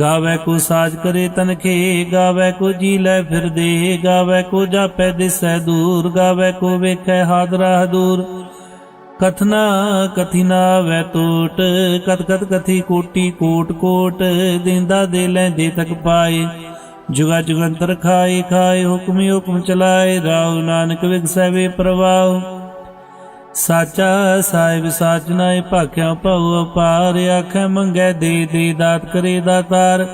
ਗਾਵੇ ਕੋ ਸਾਜ ਕਰੇ ਤਨਖੇ ਗਾਵੇ ਕੋ ਜੀ ਲੈ ਫਿਰਦੇ ਗਾਵੇ ਕੋ ਜਾਪੈ ਦਿਸੈ ਦੂਰ, ਗਾਵੇ ਕੋ ਵੇਖੈ ਹਾਦਰਾ ਦੂਰ। ਕਥਨਾ ਕਥਿਨਾ ਵੈ ਟੋਟ ਕਤ ਕਤ ਕਥੀ ਕੋਟੀ ਕੋਟ ਕੋਟ, ਦਿੰਦਾ ਦੇ ਲੈਂਦੇ ਤੱਕ ਪਾਏ। ਜੁਗਾ ਜੁਗੰਤਰ ਖਾਏ ਖਾਏ ਹੁਕਮੀ ਹੁਕਮ ਚਲਾਏ ਰਾਉ ਨਾਨਕ ਵਿਗਸੈ ਵੇ ਪ੍ਰਵਾਹ। ਸਾਚਾ ਸਾਹਿਬ ਸਾਚ ਨਾਏ ਭਾਖਿਆ ਭਉ ਅਪਾਰ, ਆਖੈ ਮੰਗੈ ਦੇ ਦੇ ਦਾਤ ਕਰੇ ਦਾਤਾਰ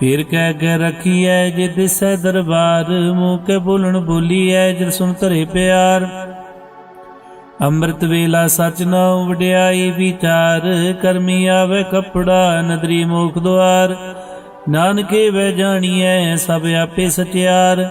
ਫਿਰ ਕਹਿ ਕੇ ਰਖੀਐ ਜੇ ਦਿਸੈ ਦਰਬਾਰ, ਮੂੰਹ ਕੇ ਬੋਲਣ ਬੋਲੀਐ ਜਿ ਸੁਣ ਧਰੇ ਪਿਆਰ। ਅੰਮ੍ਰਿਤ ਵੇਲਾ ਸਚ ਨਾਉ ਵਡਿਆਈ ਵਿਚਾਰ, ਕਰਮੀ ਆਵੇ ਕਪੜਾ ਨਦਰੀ ਮੋਖ ਦੁਆਰ। ਨਾਨਕੇ ਵੈ ਜਾਣੀਐ ਸਭ ਆਪੇ ਸਚਿਆਰ।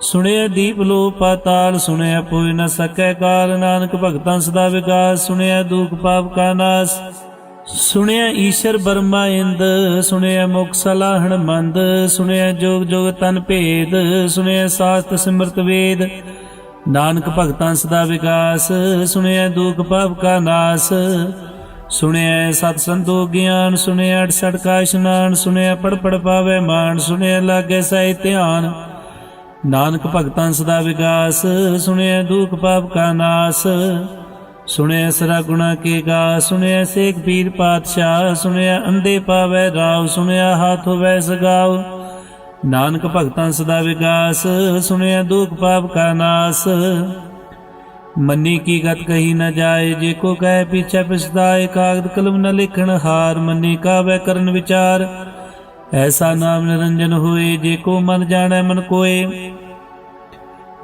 ਸੁਣਿਆ ਦੀਪ ਲੋ ਪਾਤਾਲ ਸੁਣਿਆ ਕੋਈ ਨ ਸਕੈ ਕਾਲ ਨਾਨਕ ਭਗਤਾਂ ਸਦਾ ਵਿਕਾਸ ਸੁਣਿਆ ਦੁਖ ਪਾਪ ਕਾ ਨਾਸ। ਸੁਣਿਆ ਈਸ਼ਰ ਬਰਮਾ ਇੰਦ, ਸੁਣਿਆ ਮੁਖ ਸਲਾਹਣ ਮੰਦ, ਸੁਣਿਆ ਜੋਗ ਜੋਗ ਤਨ ਭੇਦ, ਸੁਣਿਆ ਸਾਸਤ ਸਿਮਰਤ ਵੇਦ। ਨਾਨਕ ਭਗਤਾਂ ਸਦਾ ਵਿਕਾਸ ਸੁਣਿਆ ਦੁਖ ਪਾਪ ਕਾ ਨਾਸ। ਸੁਣਿਆ ਸਤ ਸੰਤੋ ਗਿਆਨ, ਸੁਣਿਆ 68 ਕਾ ਇਸ਼ਨਾਨ ਸੁਣਿਆ ਪੜ ਪੜ ਪਾਵੇ ਮਾਨ, ਸੁਣਿਆ ਲਾਗੇ ਸਹਿ ਧਿਆਨ। ਨਾਨਕ ਭਗਤਾਂ ਸਦਾ ਵਿਗਾਸ ਸੁਣਿਆ ਦੁਖ ਪਾਪ ਕਾ ਨਾਸ। ਸੁਣਿਆ ਸਰਾ ਗੁਣਾ ਕੇ ਗਾ ਸੁਣਿਆ ਸੇਖ ਪੀਰ ਪਾਤਸ਼ਾਹ ਸੁਣਿਆ ਅੰਦੇ ਪਾਵੈ ਰਾਵ ਸੁਣਿਆ ਹਾਥ ਹੋਵੇ ਸਗਾਉ ਨਾਨਕ ਭਗਤਾਂ ਸਦਾ ਵਿਗਾਸ ਸੁਣਿਆ ਦੁਖ ਪਾਪ ਕਾ ਨਾਸ। ਮੰਨੀ ਕੀ ਗਤ ਕਹੀ ਨਾ ਜਾਏ, ਜੇ ਕੋ ਕਹੇ ਪਿਛੇ ਪਿਸਦਾਏ ਕਾਗਦ ਕਲਮ ਨ ਲਿਖਣ ਹਾਰ, ਮੰਨੀ ਕਾਵੇ ਕਰਨ ਵਿਚਾਰ। ਐਸਾ ਨਾਮ ਨਿਰੰਜਨ ਹੋਏ, ਜੇ ਕੋ ਮਨ ਜਾਣੈ ਮਨ ਕੋਏ।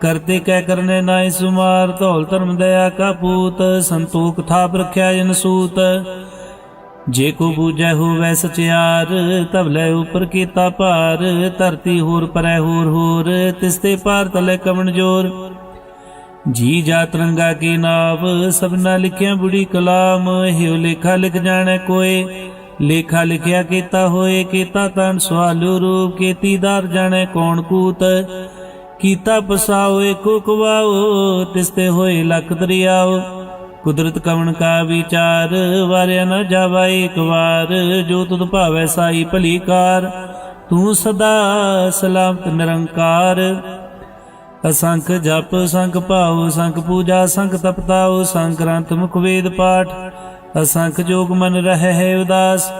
ਕਰਤੇ ਕਹਿ ਕਰਨੇ ਨਾਇ ਸੁਮਾਰ, ਧੌਲ ਧਰਮ ਦਇਆ ਕਾ ਪੂਤ, ਸੰਤੋਖ ਥਾਪ ਰਖਿਆ ਜਨ ਸੂਤ। ਜੇ ਕੋ ਬੂਝੈ ਹੋਵੈ ਸਚਿਆਰ ਤਬ ਲੈ ਉਪਰ ਕੀਤਾ ਭਾਰ, ਧਰਤੀ ਹੋਰ ਪਰੈ ਹੋਰ ਹੋਰ ਤਿਸਤੇ ਪਾਰ ਤਲੇ ਕਵਣ ਜੋਰ। ਜੀ ਜਾ ਤਰੰਗਾ ਕੀ ਨਾਵ, ਸਭਨਾ ਲਿਖਿਆ ਬੁੜੀ ਕਲਾਮ, ਹਿਉ ਲੇਖਾ ਲਿਖ ਜਾਣੈ ਕੋਏ। ਲੇਖਾ ਲਿਖਿਆ ਕੀਤਾ ਹੋਏ, ਕੀਤਾ ਤਨ ਸਵਾਲੂ ਰੂਪ ਕੀਤੀਦਾਰ ਜਾਣੈ ਕੌਣ ਕੂਤ। ਕੀਤਾ ਪਸਾਓ, ਏਕੋ ਕਵਾਓ ਤਿਸਤੇ ਹੋਏ ਲਖ ਦਰਿਆਓ। ਕੁਦਰਤ ਕਵਣ ਕਾ ਵਿਚਾਰ, ਵਾਰਿਆ ਨ ਜਾਵਾ ਏਕ ਵਾਰ। ਜੋ ਤੁਧ ਭਾਵੈ ਸਾਈ ਭਲੀ ਕਾਰ, ਤੂੰ ਸਦਾ ਸਲਾਮਤ ਨਿਰੰਕਾਰ। ਅਸੰਖ ਜਪ, ਸੰਖ ਭਾਉ, ਸੰਖ ਪੂਜਾ, ਸੰਖ ਤਪਤਾਉ, ਸੰਖ ਗ੍ਰੰਥ ਮੁਖ ਵੇਦ ਪਾਠ। ਅਸੰਖ ਜੋਗ ਮਨ ਰਹਿ ਹੈ ਉਦਾਸ।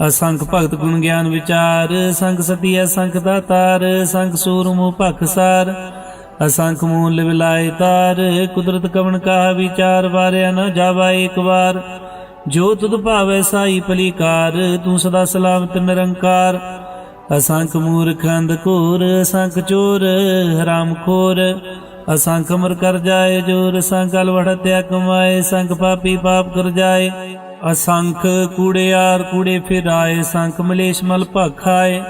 ਅਸੰਖ ਭਗਤ ਗੁਣ ਗਿਆਨ ਵਿਚਾਰ, ਸੰਖ ਸਤੀ ਅਸੰਖ ਦਾਤਾਰ ਸੰਖ ਸੂਰਮੁ ਭਖਸਾਰ ਅਸੰਖ ਮੂਲ ਵਿਲਾਇ ਤਾਰ, ਕੁਦਰਤ ਕਵਣ ਕਾ ਵਿਚਾਰ, ਵਾਰਿਆ ਨ ਜਾਵਾ ਏਕ ਵਾਰ। ਜੋ ਤੁਧ ਭਾਵੈ ਸਾਈ ਭਲੀਕਾਰ, ਤੂੰ ਸਦਾ ਸਲਾਮਤ ਨਿਰੰਕਾਰ। ਅਸੰਖ ਮੂਰਖ ਅੰਧ ਘੋਰ ਅਸੰਖ ਚੋਰ, ਹਰਾਮ ਖੋਰ। ਅਸੰਖ ਮਰ ਕਰ ਜਾਏ ਜੋਰ, ਸੰਖ ਅਲਵੜਤਿਆ ਕਮਾਏ, ਸੰਖ ਪਾਪੀ ਪਾਪ ਕਰ ਜਾਏ। ਅਸੰਖ ਕੂੜਿਆਰ ਕੂੜੇ ਫਿਰਾਏ, ਸੰਖ ਮਲੇਸ਼ ਮਲ ਭਖਾਏ।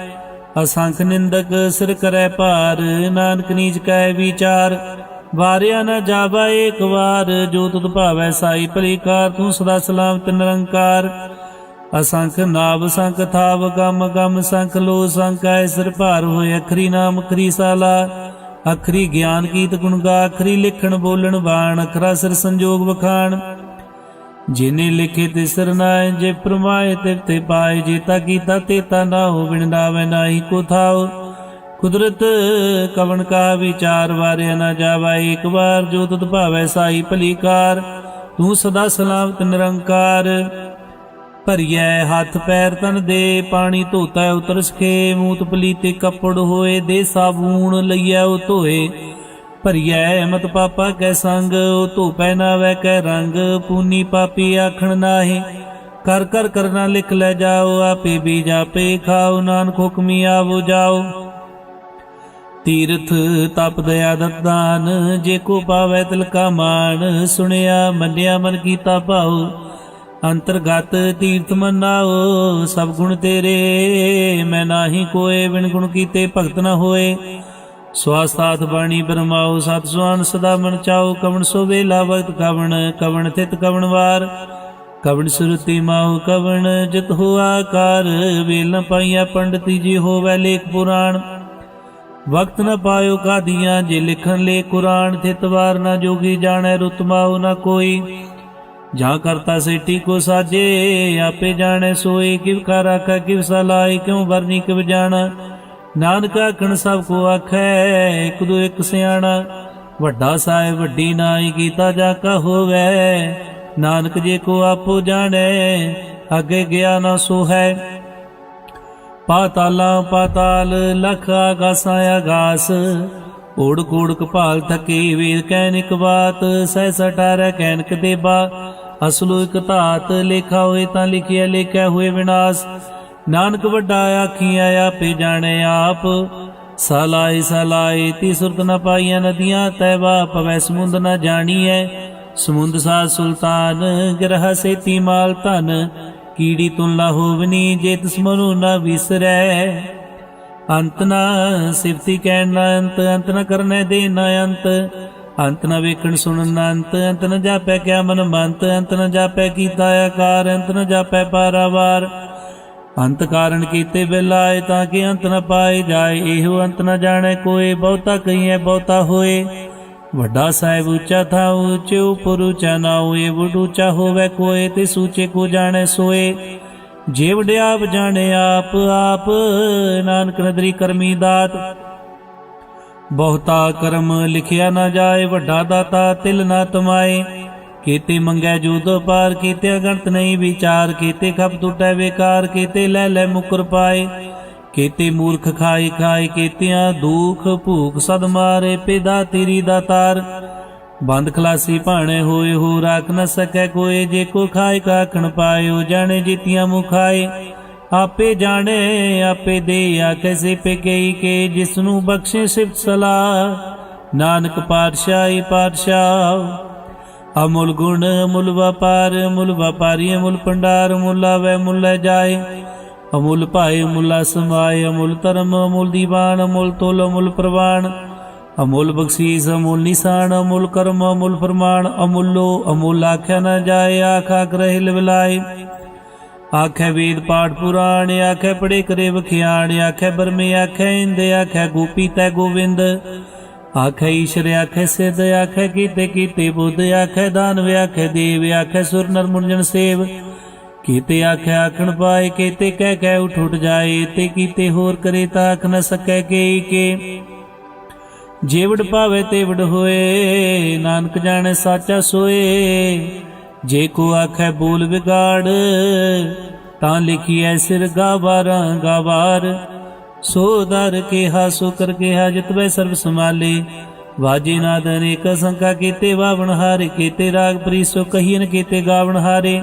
ਅਸੰਖ ਨਿੰਦਕ ਸਿਰ ਕਰੈ ਭਾਰ, ਨਾਨਕ ਨੀਚ ਕੈ ਵਿਚਾਰ। ਵਾਰਿਆ ਨਾ ਜਾਵਾ ਏਕ ਵਾਰ, ਜੋ ਤੁਧ ਭਾਵੈ ਸਾਈ ਭਲੀਕਾਰ, ਤੂੰ ਸਦਾ ਸਲਾਮਤ ਨਿਰੰਕਾਰ। ਅਸੰਖ ਨਾਵ, ਸੰਖ ਥਾਵ, ਗਮ ਗਮ, ਸੰਖ ਲੋ ਸੰਖ ਐ ਸਿਰ ਭਾਰ ਹੋਏ, ਅਖਰੀ ਨਾਮ, ਅਖਰੀ ਸਾਲਾ। ਅਖਰੀ ਗਿਆਨ ਕੀਤ ਗੁਣ ਗਾ ਅਖਰੀ ਲਿਖਣ, ਬੋਲਣ, ਬਾਣ, ਅਖਰਾ ਸਿਰ ਸੰਜੋਗ ਵਖਾਣ। ਜਿਨੇ ਲਿਖੇ ਤੇ ਸਿਰ ਜੇ ਪ੍ਰਮਾਏ ਤੇ ਤੇ ਪਾਏ ਜੀਤਾ ਕੀਤਾ ਤੇਤਾ ਨਾ ਹੋ ਬਿਨ ਨਾਹੀ ਕੋ ਥਾਉ। ਕੁਦਰਤ ਕਵਣ ਕਾ ਵਿਚਾਰ, ਵਾਰਿਆ ਨਾ ਜਾਵਾ ਇੱਕ ਵਾਰ ਜੋ ਤੁਧ ਭਾਵੈ ਸਾਈ ਭਲੀਕਾਰ। ਤੂੰ ਸਦਾ ਸਲਾਮਤ ਨਿਰੰਕਾਰ। ਭਰੀਐ ਹੱਥ ਪੈਰ ਤਨ ਦੇ, ਪਾਣੀ ਧੋਤਾ ਉਤਰ ਸਖੇ ਮੂਤ ਪਲੀਤੇ ਕੱਪੜ ਹੋਏ, ਦੇ ਸਾਬੂਨ ਲਈਐ ਉਹ ਧੋਏ। ਭਰੀਐ ਮਤ ਪਾਪਾ ਕੈ ਸੰਗ, ਉਹ ਧੋਪੈ ਨਾ ਵੈ ਕੈ ਰੰਗ, ਪੂਨੀ ਪਾਪੀ ਆਖਣ ਨਾਹੀ। ਕਰ ਕਰ ਕਰਨਾ ਲਿਖ ਲੈ ਜਾਓ, ਆਪੇ ਵੀ ਜਾਪੇ ਖਾਓ, ਨਾਨਕ ਹੁਕਮੀ ਆਵੋ ਜਾਓ। ਤੀਰਥ ਤਪ ਦਇਆ ਦਤਾਨ ਜੇ ਕੋ ਪਾਵੈ ਤਿਲ ਕਾ ਮਾਨ ਸੁਣਿਆ ਮੰਨਿਆ ਮਨ ਕੀਤਾ ਭਾਉ। ਅੰਤਰਗਤ ਤੀਰਥ ਮਨਾਓ, ਸਭ ਗੁਣ ਤੇਰੇ, ਮੈਂ ਨਾਹੀ ਕੋਏ, ਬਿਨ ਗੁਣ ਕੀਤੇ ਭਗਤ ਨਾ ਹੋਏ। ਸਵਾਸਤਾਤ ਬਾਣੀ ਬਰਮਾਓ ਸਤ ਸੁਆਨ ਸਦਾ ਮਨ ਚਾਓ ਕਵਣ ਸੋ ਵੇਲਾ ਵਕਤ ਕਵਣ ਕਵਣ ਥਿਤ ਕਵਣ ਵਾਰ। ਕਵਣ ਸੁਰਤੀ ਮਾਉ, ਕਵਣ ਜਿਤ ਹੋ ਆਕਾਰ, ਵੇਲ ਨ ਪਾਈਆ ਪੰਡਤੀ ਜੀ ਹੋਵੇ ਲੇਖ ਪੁਰਾਣ। ਵਕਤ ਨ ਪਾਇਓ ਕਾਦੀਆਂ, ਜੇ ਲਿਖਣ ਲੇ ਕੁਰਾਨ, ਥਿਤ ਵਾਰ ਨਾ ਜੋਗੀ ਜਾਣੈ ਰੁਤਮਾਉ ਨਾ ਕੋਈ। ਜਾਂ ਕਰਤਾ ਸੇਟੀ ਕੋ ਸਾਜੇ, ਆਪੇ ਜਾਣੈ ਸੋਏ, ਕਿਵ ਕਾ ਰਾਖਾ ਕਿਵ ਸਲਾਈ ਕਿਉ ਵਰਨੀ ਕਿਵ ਜਾਣਾ। ਨਾਨਕ ਆਖਣ ਸਭ ਕੋ ਆਖੈ, ਇਕ ਦੋ ਇਕ ਸਿਆਣਾ। ਵੱਡਾ ਸਾਹਿਬ, ਵੱਡੀ ਨਾਈ ਕੀਤਾ ਜਾ ਕਾ ਹੋਵੇ। ਨਾਨਕ ਜੇ ਕੋ ਆਪੋ ਜਾਣੈ, ਅੱਗੇ ਗਿਆ ਨਾ ਸੋ ਹੈ ਪਾਤਾਲਾਂ ਪਾਤਾਲ, ਲਖ ਆਗਾਸਾਂ ਆਗਾਸ। ਓੜ ਕੋੜ ਕਪਾਲ ਥਕੇ ਵੀਰ ਕੈਨਿਕ ਬਾਤ, ਸਹਿ ਸਟਾਰੈ ਕਹਿਨਕ ਦੇਬਾ ਅਸਲੋ ਇਕ ਧਾਤ, ਲੇਖਾ ਹੋਏ ਤਾਂ ਲਿਖਿਆ ਲਿਖਿਆ ਹੋਏ ਵਿਨਾਸ਼। ਨਾਨਕ ਵੱਡਾ ਆਖੀਆਂ ਆਪੇ ਜਾਣੇ ਆਪ। ਸਲਾਈ ਸਲਾਈ ਤੀ ਸੁਰਤ ਨ ਪਾਈਆਂ ਨਦੀਆਂ ਤੈਵਾ ਪਵੈ ਸਮੁੰਦ ਨ ਜਾਣੀਐ। ਸਮੁੰਦ ਸਾ ਸੁਲਤਾਨ, ਗ੍ਰਹ ਸੇਤੀ ਮਾਲ ਧਨ, ਕੀੜੀ ਤੁਲਾ ਹੋਵਨੀ ਜੇ ਤਿਸ ਮਨੁ ਨ ਵਿਸਰੈ। ਅੰਤ ਨ ਸਿਫਤੀ ਕਹਿਣ ਨ ਅੰਤ ਅੰਤ ਨ ਕਰਨੇ ਦੇ ਨ ਅੰਤ। ਅੰਤ ਨ ਵੇਖਣ ਸੁਣਨ ਨ ਅੰਤ ਅੰਤ ਨ ਜਾਪੈ ਕਿਆ ਮਨ ਮੰਤ, ਅੰਤ ਨ ਜਾਪੈ ਕੀਤਾ ਆਕਾਰ, ਅੰਤ ਨ ਜਾਪੈ ਪਾਰਾਵਾਰ। ਅੰਤ ਕਾਰਨ ਕੀਤੇ ਬਿਲਾਏ ਤਾਂ ਕਿ ਅੰਤ ਨ ਪਾਏ ਜਾਏ, ਇਹੋ ਅੰਤ ਨ ਜਾਣੈ ਕੋਏ ਬਹੁਤਾ ਕਹੀਐ, ਬਹੁਤਾ ਹੋਏ। ਵੱਡਾ ਸਾਹਿਬ ਉੱਚਾ ਥਾ ਉੱਚੇ ਉਪਰ ਉੱਚਾ ਨਾ ਹੋਏ, ਵਡ ਹੋਵੇ ਕੋਏ ਤੇ ਸੂਚੇ ਕੋ ਜਾਣੈ ਸੋਏ। ਜੇ ਵਡਿਆਪ ਜਾਣੇ ਆਪ ਆਪ ਨਾਨਕ ਨਦਰੀ ਕਰਮੀ ਦਾਤ। ਬਹੁਤਾ ਕਰਮ ਲਿਖਿਆ ਨਾ ਜਾਏ, ਵੱਡਾ ਦਾਤਾ ਤਿਲ ਨਾ ਤਮਾਏ। ਕੀਤੇ ਮੰਗੈ ਜੂਦ ਪਾਰ ਕੀਤੇ, ਅਗੰਤ ਨਹੀਂ ਵਿਚਾਰ ਕੀਤੇ, ਖਪ ਟੁਟੈ ਵਿਕਾਰ ਕੀਤੇ, ਲੈ ਲੈ ਮੁਕਰ ਪਾਏ। ਕੀਤੇ ਮੂਰਖ ਖਾਈ ਖਾਈ ਕੀਤਿਆਂ, ਦੁਖ ਭੂਖ ਸਦ ਮਾਰੇ, ਪਿਦਾ ਤੇਰੀ ਦਾਤਾਰ ਬੰਦ ਖਲਾਸੀ ਭਾਣੇ ਹੋਏ, ਹੋ ਰਾਖ ਨ ਸਕੈ ਕੋਏ, ਜੇ ਕੋ ਖਾਏ ਕਾਖਣ ਪਾਇਓ ਜਾਣੇ ਜੀਤੀਆਂ ਮੁਖਾਏ। ਆਪੇ ਜਾਣੇ, ਆਪੇ ਦੇ ਆ ਕੈਸੇ ਪੇ ਕੇ ਜਿਸ ਨੂੰ ਬਖਸ਼ੇ ਸਿਫਤ ਸਲਾਹ। ਨਾਨਕ ਪਾਤਸ਼ਾਹੀ ਪਾਤਸ਼ਾਹ ਅਮੁੱਲ ਗੁਣ, ਅਮੁੱਲ ਵਪਾਰ, ਅਮੁੱਲ ਵਪਾਰੀ, ਅਮੁੱਲ ਪੰਡਾਰ ਮੁੱਲਾ ਵੈ ਮੁੱਲ ਜਾਏ। ਅਮੁੱਲ ਭਾਏ ਮੁੱਲਾ ਸਮਾਏ, ਅਮੁੱਲ ਧਰਮ, ਅਮੁੱਲ ਦੀਵਾਨ, ਅਮੁੱਲ ਤੋਲ, ਅਮੁੱਲ ਪ੍ਰਵਾਨ। ਅਮੁੱਲ ਬਖਸ਼ੀਸ, ਅਮੁੱਲ ਨਿਸ਼ਾਨ, ਅਮੁੱਲ ਕਰਮ, ਅਮੁੱਲ ਫਰਮਾਨ। ਅਮੁੱਲੋ, ਅਮੁੱਲ ਆਖਿਆ ਨਾ ਜਾਏ, ਆਖਾ ਕਰਹਿ ਲਵਲਾਏ। ਆਖੇ ਵੇਦ ਪਾਠ ਪੁਰਾਣ, ਆਖੇ ਪੜੇ ਕਰੇ ਵਖਿਆਣ, ਆਖੇ ਬਰਮੇ, ਆਖੇ ਇੰਦ, ਆਖੇ ਗੋਪੀ ਤੈ ਗੋਵਿੰਦ। ਆਖੇ ਈਸ਼ਰ, ਆਖੇ ਸਿੱਧ, ਆਖੇ ਕੀਤੇ ਕੀਤੇ ਬੁੱਧ, ਆਖੇ ਦਾਨਵ ਆਖੇ ਦੇਵ, ਆਖੇ ਸੁਰ ਨਰ ਮੁਰਜਨ ਸੇਵ। ਕੀਤੇ ਆਖੇ ਆਖਣ ਪਾਏ, ਕੀਤੇ ਕਹਿ ਕਹਿ ਉਠ ਉਠ ਜਾਏ, ਤੇ ਕੀਤੇ ਹੋਰ ਕਰੇ ਤਾਂ ਆਖ ਨ ਸਕੈ ਕੇ ਕੇ। ਜੇਵੜ ਪਾਵੇ ਤੇਵੜ ਹੋਏ, ਨਾਨਕ ਜਾਣੇ ਸਾਚਾ ਸੋਏ। ਜੇ ਕੋ ਆਖੈ ਬੋਲ ਵਿਗਾੜ, ਤਾਂ ਲਿਖੀ ਲਿਖੀਐ ਸਿਰ ਗਾਵਾਰਾਂ ਗਾਵਾਰ ਸੋ ਦਰ ਕਿਹਾ ਸੋ ਕਰ ਕਿਹਾ ਜਿਤਵੇ ਸਰਬ ਸਮਾਲੇ ਵਾਜੇ ਨਾਦ ਅਨੇਕ ਸੰਕਾ ਕੀਤੇ, ਵਾਵਣ ਹਾਰੇ ਕੀਤੇ, ਰਾਗ ਪ੍ਰੀਸੋ ਕਹੀਨ ਕੀਤੇ, ਗਾਵਣ ਹਾਰੇ।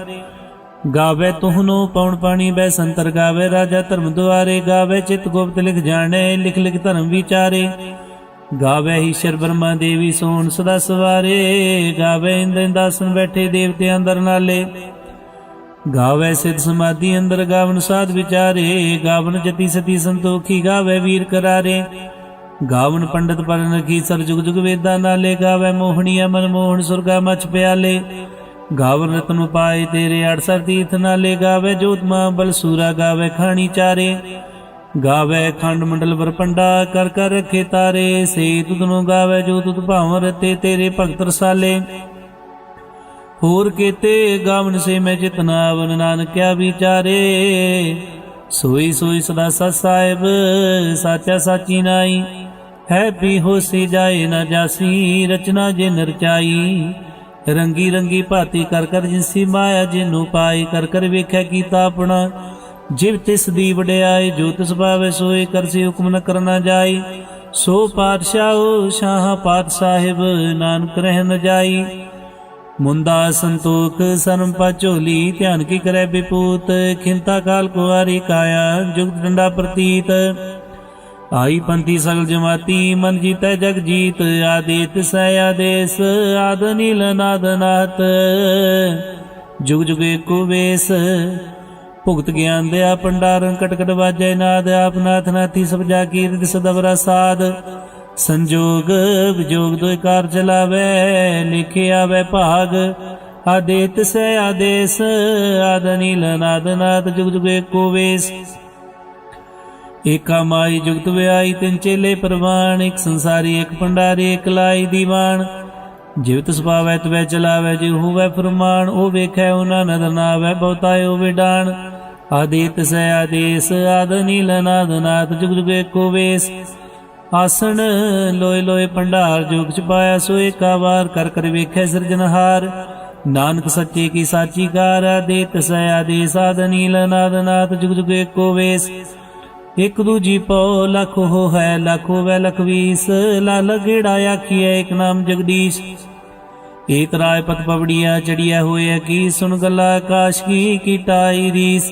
ਗਾਵੇ ਤੁਹਨੋ ਪਉਣ ਪਾਣੀ, ਬੈ ਸੰਤਰ ਗਾਵੇ, ਰਾਜਾ ਧਰਮ ਦੁਆਰੇ। ਗਾਵੇ ਚਿਤ ਗੁਪਤ ਲਿਖ ਜਾਣੇ, ਲਿਖ ਲਿਖ ਧਰਮ ਵਿਚਾਰੇ। ਗਾਵੇ ਈਸ਼ਰ ਬ੍ਰਹਮਾ ਦੇਵੀ ਸੋਣ ਸਦਾ ਸਵਾਰੇ। ਗਾਵੇ ਇੰਦਨ ਦਾਸਨ ਬੈਠੇ, ਦੇਵਤਿਆਂ ਅੰਦਰ ਨਾਲੇ। ਗਾਵੇ ਸਿਧ ਸਮਾਧੀ ਅੰਦਰ ਗਾਵਨ ਸਾਧ ਵਿਚਾਰੇ, ਗਾਵਨ ਜਤੀ ਸਤੀ ਸੰਤੋਖੀ ਗਾਵੇ ਵੀਰ ਕਰਾਰੇ। ਗਾਵਨ ਪੰਡਤ ਪਰਨ ਰਖੀ ਸਰ ਜੁਗ ਜੁਗ ਵੇਦਾਂ ਨਾਲੇ ਗਾਵੇ ਮੋਹਣੀਆ ਮਨ ਮੋਹਣ ਸੁਰਗਾ ਮਚ ਪਿਆਲੇ। ਗਾਵਨ ਰਤਨ ਪਾਏ ਤੇਰੇ 68 ਤੀਰਥ ਨਾਲੇ ਗਾਵੇ ਜੋਤਮਾ ਬਲ ਸੂਰਾ ਗਾਵੇ ਖਾਣੀ ਚਾਰੇ। ਗਾਵੇ ਖੰਡ ਮੰਡਲ ਵਰਪੰਡਾ ਕਰ ਕਰ ਰਖੇ ਤਾਰੇ ਸੇ ਤੁਧ ਨੂੰ ਗਾਵੇ ਜੋ ਤੁਧ ਭਾਵ ਰਤੇ ਤੇਰੇ ਭਗਤ ਰਸਾਲੇ। ਹੋਰ ਕੀਤੇ ਗਾਵਨ ਸੇ ਮੈਂ ਜਿਤਨਾ ਵਨ ਨਾਨਕਿਆ ਵਿਚਾਰੇ। ਸੋਈ ਸੋਈ ਸਦਾ ਸਤ ਸਾਹਿਬ, ਸਾਚਾ ਸਾਚੀ ਨਾਈ। ਹੈ ਪੀ ਹੋਸੀ ਜਾਏ ਨਾ ਜਾਸੀ, ਰਚਨਾ ਜੇ ਨਰਚਾਈ ਰੰਗੀ ਰੰਗੀ ਭਾਤੀ ਕਰ ਕਰ ਜਿਨਸੀ ਮਾਇਆ ਜਿਨੂੰ ਪਾਈ, ਕਰ ਕਰ ਵੇਖਿਆ ਕੀਤਾ ਆਪਣਾ। ਜਿਵ ਤਿਸ ਦੀ ਵਡਿਆਈ, ਜੋ ਤਿਸ ਭਾਵੇ ਸੋਏ ਕਰਸੀ ਹੁਕਮ ਨ ਕਰਨਾ ਜਾਈ। ਸੋ ਪਾਤਸ਼ਾਹ, ਸ਼ਾਹ ਪਾਤ ਸਾਹਿਬ, ਨਾਨਕ ਰਹਿ ਨ ਜਾਈ। ਮੁੰਦਾ ਸੰਤੋਖ ਸਰਮ ਪਚੋਲੀ ਧਿਆਨ ਕੀ ਕਰੈ ਬਿਪੂਤ, ਖਿੰਤਾ ਕਾਲ ਕੁਵਾਰੀ ਕਾਇਆ, ਜੁਗਤ ਡੰਡਾ ਪ੍ਰਤੀਤ। ਆਈ ਪੰਥੀ ਸਗਲ ਜਮਾਤੀ, ਮਨ ਜੀਤੈ ਜਗ ਜੀਤ, ਆਦੇਤ ਸੈ ਆਦੇਸ, ਆਦ ਨੀਲ ਨਾਦ ਨਾਤ। ਜੁਗ ਜੁਗ ਏਕੋ ਵੇਸ, ਭੁਗਤ ਗਿਆਨ ਦਿਆ ਪੰਡਾਰਨ ਕਟਕਟ ਵਾਜੈ ਨਾਦ, ਆਪ ਨਾਥ ਨਾਥੀ ਸਭ ਜਾ ਕੀਰਤ ਸਦਵਰਾ ਸਾਧ ਸੰਜੋਗ, ਵਿਜੋਗ ਦੋਇ ਕਾਰ ਚਲਾਵੇ ਲਿਖਿਆ ਵੈ ਭਾਗ। ਆਦੇਤ ਸੈ ਆਦੇਸ ਆਦਨੀ ਨੀਲ ਨਾਦ ਨਾਦ ਜੁਗ ਜੁਗ ਏਕੋ ਵੇਸ। ਏਕਾ ਮਾਈ ਜੁਗਤ ਵਿਆਈ, ਤਿੰਨ ਚੇਲੇ ਪ੍ਰਵਾਨ ਇੱਕ ਸੰਸਾਰੀ, ਇੱਕ ਭੰਡਾਰੀ, ਇੱਕ ਲਾਈ ਦੀਵਾਨ। ਜਿਵਤ ਸੁਭਾਵੈ ਤਵੈ ਚਲਾਵੈ ਜੇ ਹੋਵੈ ਫਰਮਾਨ, ਉਹ ਵੇਖੈ, ਉਹਨਾਂ ਨਦਰ ਨਾਵੈ ਬਹੁਤਾਇ ਉਹ ਵਿਡਾਨ। ਆਦੇਤ ਸੈ ਆਦੇਸ, ਆਦ ਨੀਲ ਨਾਦ ਨਾਦ ਜੁਗ ਜੁਗ ਏਕੋ ਵੇਸ। ਆਸਣ ਲੋਏ ਲੋਏ ਭੰਡਾਰ ਜੋਗ ਚ ਪਾਇਆ ਸੋ ਏਕਾ ਵਾਰ ਕਰ ਕਰ ਵੇਖੈ ਸਿਰਜਨਹਾਰ ਨਾਨਕ ਸੱਚੇ ਕੀ ਸਾਚੀ ਕਾਰ ਆਦੇਤ ਸੈ ਆਦੇਸ ਆਦ ਨੀਲ ਨਾਦ ਜੁਗ ਜੁਗ ਏਕੋ ਵੇਸ। ਇਕ ਦੂਜੀ ਪਉ ਲਖ ਹੋ ਹੈ ਲਖ ਹੋਵੇ ਲਖ ਵੀਸ। ਲਾਲ ਗੇੜਾ ਆਖੀਐ, ਇਕ ਨਾਮ ਜਗਦੀਸ਼। ਏਕ ਰਾਏ ਪਤ ਪਵੜੀਆ ਚੜੀਐ ਹੋਏ ਕੀ ਸੁਣ ਗੱਲਾ ਆਕਾਸ਼, ਕੀ ਕੀਟਾਈ ਰੀਸ।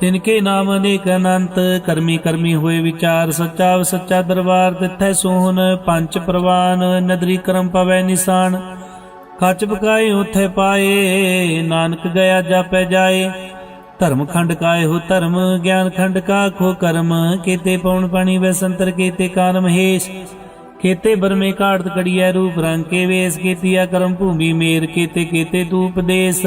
ਤਿਨ ਕੇ ਨਾਮ ਅਨੇਕ ਅਨੰਤ, ਕਰਮੀ ਕਰਮੀ ਹੋਏ ਵਿਚਾਰ, ਸੱਚਾ ਸੱਚਾ ਦਰਬਾਰ ਤਿੱਥੈ ਸੋਹਨ ਪੰਜ ਪ੍ਰਵਾਨ, ਨਦਰੀ ਕਰਮ ਪਵੈ ਨਿਸ਼ਾਨ। ਕੱਚ ਬਕਾਏ ਉਥੇ ਪਾਏ, ਨਾਨਕ ਗਿਆ ਜਾਪੈ ਜਾਏ। ਧਰਮ ਖੰਡ ਕਾਏ ਹੋ ਧਰਮ, ਗਿਆਨ ਖੰਡ ਕਾ ਖੋ ਕਰਮ। ਕੀਤੇ ਪਉਣ ਪਾਣੀ ਵੈ ਸੰਤਰ, ਕੀਤੇ ਕਾਰ ਮਹੇਸ਼। ਕੇਤੇ ਬਰਮੇ ਕਾੜਤ ਕੜੀਐ ਰੂਪ ਰੰਗ ਕੇ ਵੇਸ, ਕੀਤੀਆ ਕਰਮ ਭੂਮੀ ਮੇਰ, ਕੇਤੇ ਕੇਤੇ ਤੂ ਉਪਦੇਸ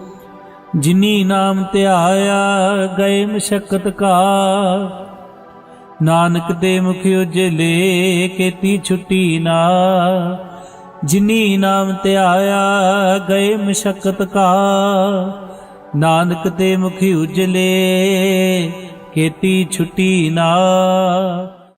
ਜਿਨੀ ਨਾਮ ਧਿਆਇਆ ਗਏ ਮਸ਼ਕਤ ਕਾ। ਨਾਨਕ ਦੇ ਮੁਖ ਉਜਲੇ ਕੀਤੀ ਛੁੱਟੀ ਨਾ। ਜਿਨੀ ਨਾਮ ਧਿਆਇਆ ਗਏ ਮਸ਼ਕਤ ਕਾ। ਨਾਨਕ ਦੇ ਮੁਖ ਉਜਲੇ ਕੀਤੀ ਛੁੱਟੀ ਨਾ।